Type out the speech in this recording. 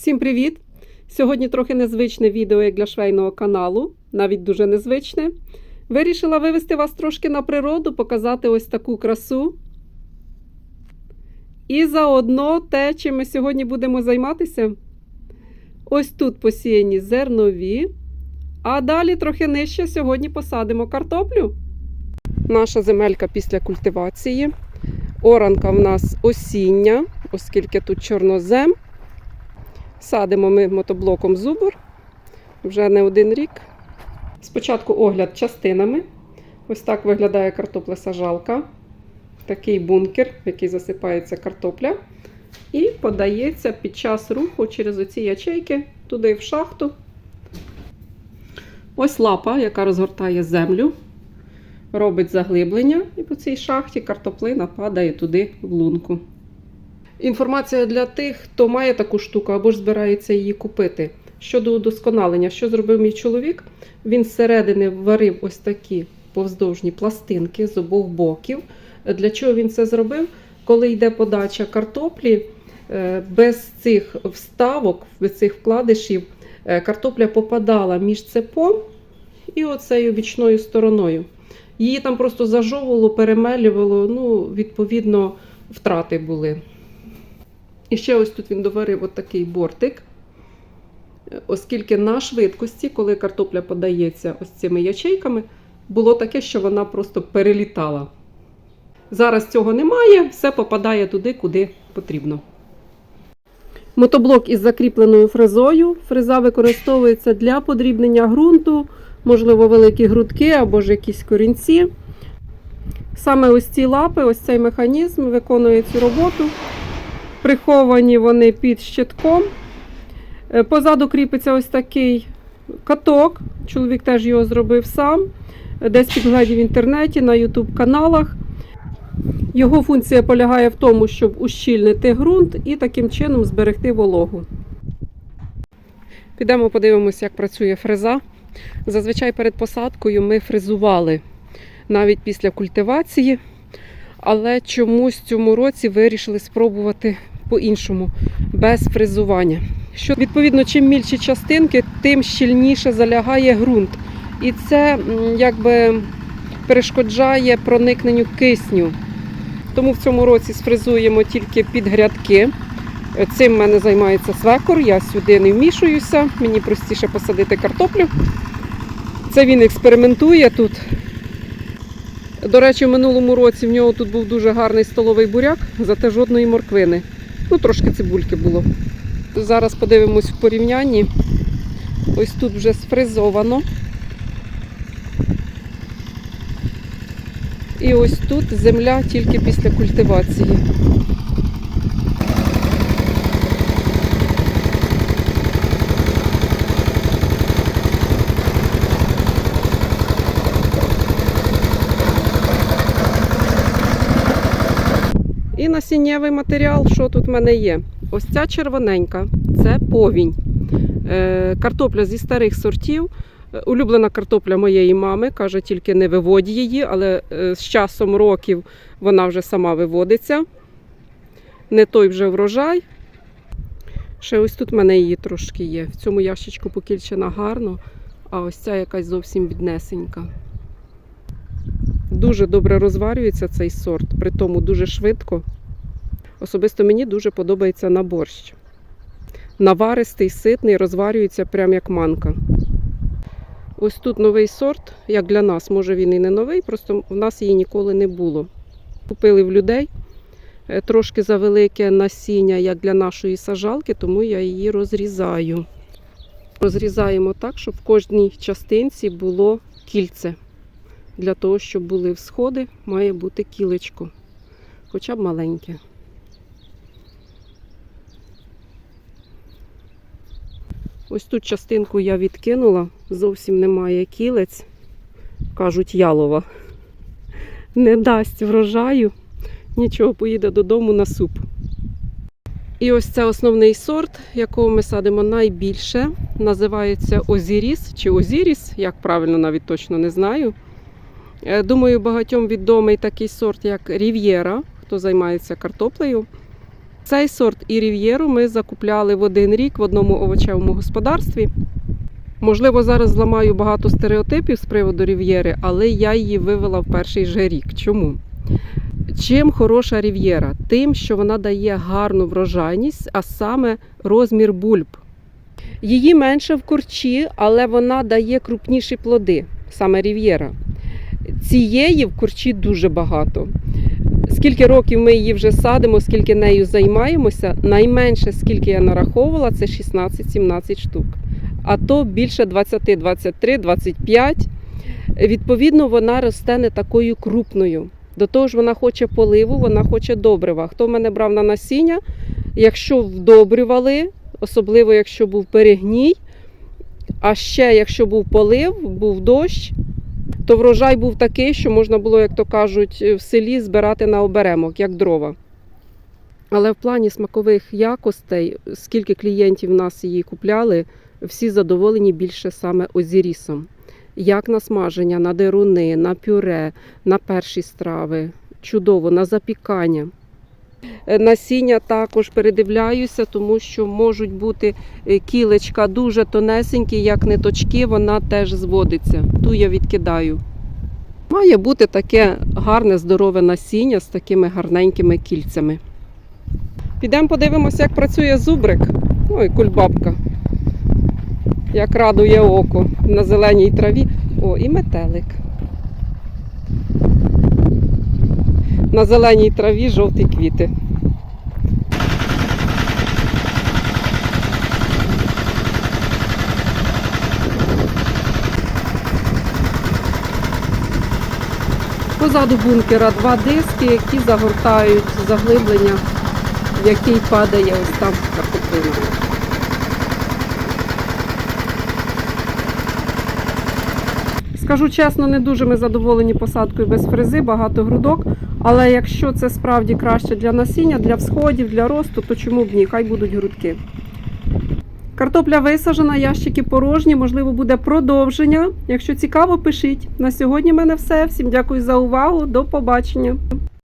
Всім привіт! Сьогодні трохи незвичне відео як для швейного каналу, навіть дуже незвичне. Вирішила вивести вас трошки на природу, показати ось таку красу. І заодно те, чим ми сьогодні будемо займатися. Ось тут посіяні зернові, а далі трохи нижче сьогодні посадимо картоплю. Наша земелька після культивації. Оранка в нас осіння, оскільки тут чорнозем. Садимо ми мотоблоком зубр вже не один рік. Спочатку огляд частинами. Ось так виглядає картоплесажалка. Такий бункер, в який засипається картопля. І подається під час руху через оці ячейки туди в шахту. Ось лапа, яка розгортає землю, робить заглиблення, і по цій шахті картоплина падає туди в лунку. Інформація для тих, хто має таку штуку або ж збирається її купити. Щодо удосконалення, що зробив мій чоловік, він зсередини варив ось такі повздовжні пластинки з обох боків. Для чого він це зробив? Коли йде подача картоплі, е, без цих вставок, без цих вкладишів, е, картопля попадала між цепом і оцею бічною стороною. Її там просто зажовувало, перемелювало, ну, відповідно, втрати були. І ще ось тут він доварив от такий бортик, оскільки на швидкості, коли картопля подається ось цими ячейками, було таке, що вона просто перелітала. Зараз цього немає, все попадає туди, куди потрібно. Мотоблок із закріпленою фрезою. Фреза використовується для подрібнення ґрунту, можливо, великі грудки або ж якісь корінці. Саме ось ці лапи, ось цей механізм виконує цю роботу. Приховані вони під щитком. Е, Позаду кріпиться ось такий каток. Чоловік теж його зробив сам. Десь підглядів в інтернеті, на YouTube каналах. Його функція полягає в тому, щоб ущільнити ґрунт і таким чином зберегти вологу. Підемо подивимося, як працює фреза. Зазвичай перед посадкою ми фрезували навіть після культивації, але чомусь цьому році вирішили спробувати по-іншому, без фрезування. Що, відповідно, чим мільші частинки, тим щільніше залягає ґрунт. І це якби перешкоджає проникненню кисню. Тому в цьому році сфрезуємо тільки під грядки. Цим в мене займається свекор, я сюди не вмішуюся, мені простіше посадити картоплю. Це він експериментує тут. До речі, в минулому році в нього тут був дуже гарний столовий буряк, зате жодної морквини. Ну, трошки цибульки було. Зараз подивимось в порівнянні. Ось тут вже сфризовано. І ось тут земля тільки після культивації. Насіннєвий матеріал, що тут в мене є? Ось ця червоненька це повінь. Е, Картопля зі старих сортів. Е, Улюблена картопля моєї мами, каже, тільки не виводь її, але е, з часом років вона вже сама виводиться. Не той вже врожай. Ще ось тут в мене її трошки є. В цьому ящичку покільчена гарно, а ось ця якась зовсім біднесенька. Дуже добре розварюється цей сорт, при тому дуже швидко. Особисто мені дуже подобається на борщ. Наваристий, ситний, розварюється прям як манка. Ось тут новий сорт, як для нас, може він і не новий, просто в нас її ніколи не було. Купили в людей е, трошки завелике насіння, як для нашої сажалки, тому я її розрізаю. Розрізаємо так, щоб в кожній частинці було кільце. Для того, щоб були всходи, має бути кілечко, хоча б маленьке. Ось тут частинку я відкинула, зовсім немає кілець. Кажуть, ялова. Не дасть врожаю, нічого, поїде додому на суп. І ось це основний сорт, якого ми садимо найбільше. Називається Озіріс чи Озіріс, як правильно навіть точно не знаю. Е, Думаю, багатьом відомий такий сорт, як Рів'єра, хто займається картоплею. Цей сорт і рів'єру ми закупляли в один рік в одному овочевому господарстві. Можливо, зараз зламаю багато стереотипів з приводу рів'єри, але я її вивела в перший же рік. Чому? Чим хороша рів'єра? Тим, що вона дає гарну врожайність, а саме розмір бульб. Її менше в корчі, але вона дає крупніші плоди, саме рів'єра. Цієї в корчі дуже багато. Скільки років ми її вже садимо, скільки нею займаємося, найменше, скільки я нараховувала, це 16-17 штук. А то більше 20, 23, 25. Відповідно, вона росте не такою крупною. До того ж, вона хоче поливу, вона хоче добрива. Хто мене брав на насіння, якщо вдобрювали, особливо якщо був перегній, а ще якщо був полив, був дощ, то врожай був такий, що можна було, як то кажуть, в селі збирати на оберемок, як дрова. Але в плані смакових якостей, скільки клієнтів в нас її купляли, всі задоволені більше саме озірісом. Як на смаження, на деруни, на пюре, на перші страви. Чудово, на запікання. Е, Насіння також передивляюся, тому що можуть бути е, кілечка дуже тонесенькі, як ниточки, вона теж зводиться. Ту я відкидаю. Має бути таке гарне, здорове насіння з такими гарненькими кільцями. Підемо подивимося, як працює зубрик. Ой, кульбабка. Як радує око на зеленій траві. О, і метелик. На зеленій траві жовті квіти. Позаду бункера два диски, які загортають заглиблення, в який падає ось там картоплина. Скажу чесно, не дуже ми задоволені посадкою без фрези, багато грудок. Але якщо це справді краще для насіння, для всходів, для росту, то чому б ні? Хай будуть грудки. Картопля висаджена, ящики порожні, можливо, буде продовження. Якщо цікаво, пишіть. На сьогодні в мене все. Всім дякую за увагу. До побачення.